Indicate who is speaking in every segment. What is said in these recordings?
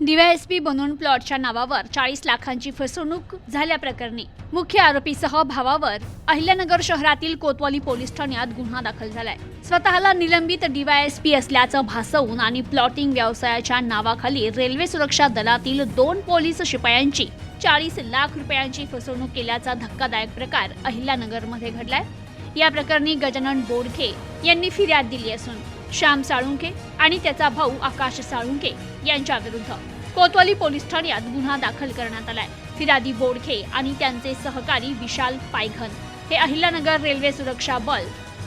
Speaker 1: DySP बनून प्लॉटच्या नावावर चाळीस लाखांची फसवणूक झाल्याप्रकरणी मुख्य आरोपीसह भावावर अहिल्यानगर शहरातील कोतवाली पोलीस ठाण्यात गुन्हा दाखल झालाय. स्वतःला निलंबित डीवायएसपी असल्याचं भासवून आणि प्लॉटिंग व्यवसायाच्या नावाखाली रेल्वे सुरक्षा दलातील दोन पोलीस शिपायांची चाळीस लाख रुपयांची फसवणूक केल्याचा धक्कादायक प्रकार अहिल्यानगरमध्ये घडलाय. या प्रकरणी गजानन बोडखे यांनी फिर्याद दिली असून श्याम साळुंके आणि त्याचा भाऊ आकाश साळुंके यांच्या विरुद्ध कोतवाली पोलीस ठाण्यात गुन्हा दाखल करण्यात आलाय. फिर्यादी बोडखे आणि त्यांचे सहकारी विशाल पायघन. हे अहिल्यानगर रेल्वे सुरक्षा बल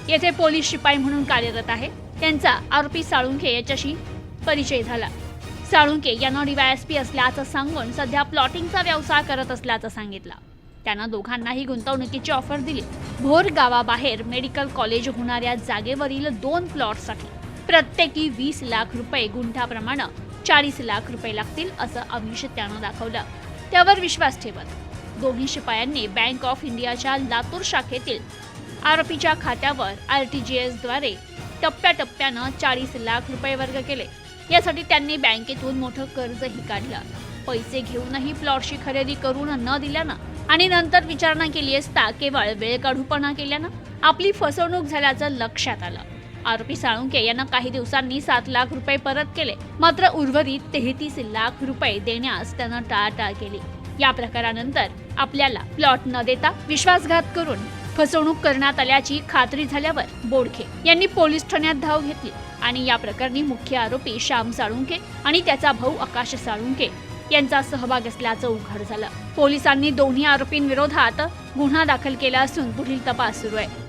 Speaker 1: येथे पोलीस शिपाई म्हणून कार्यरत आहे. त्यांचा आरोपी साळुंखे याच्याशी परिचय झाला. साळुंके यांना डीवायएसपी असल्याचं सांगून सध्या प्लॉटिंगचा व्यवसाय करत असल्याचं सांगितलं. त्यानं दोघांनाही गुंतवणुकीची ऑफर दिली. भोर गावाबाहेर मेडिकल कॉलेज होणाऱ्या जागेवरील दोन प्लॉटसाठी प्रत्येकी वीस लाख रुपये गुंठाप्रमाणे चाळीस लाख रुपये लागतील असं अमिष त्यानं दाखवलं. त्यावर विश्वास ठेवत. दोन्ही शिपायांनी बँक ऑफ इंडियाच्या लातूर शाखेतील आरोपीच्या खात्यावर आर टी जी एसद्वारे टप्प्याटप्प्यानं चाळीस लाख रुपये वर्ग केले. यासाठी त्यांनी बँकेतून मोठं कर्जही काढलं. पैसे घेऊनही प्लॉटची खरेदी करून न दिल्यानं आणि नंतर विचारणा केली असता केवळ वेळ काढूपणा केल्यानं आपली फसवणूक झाल्याचं लक्षात आलं. आरोपी साळुंके यांना काही दिवसांनी सात लाख रुपये परत केले. मात्र उर्वरित तेहतीस लाख रुपये देण्यास त्यांना टाळाटाळ केली. या प्रकारानंतर आपल्याला प्लॉट न देता विश्वासघात करून फसवणूक करण्यात आल्याची खात्री झाल्यावर बोडखे यांनी पोलीस ठाण्यात धाव घेतली आणि या प्रकरणी मुख्य आरोपी श्याम साळुंके आणि त्याचा भाऊ आकाश साळुंके यांचा सहभाग असल्याचं उघड झालं. पोलिसांनी दोन्ही आरोपींविरोधात गुन्हा दाखल केला असून पुढील तपास सुरू आहे.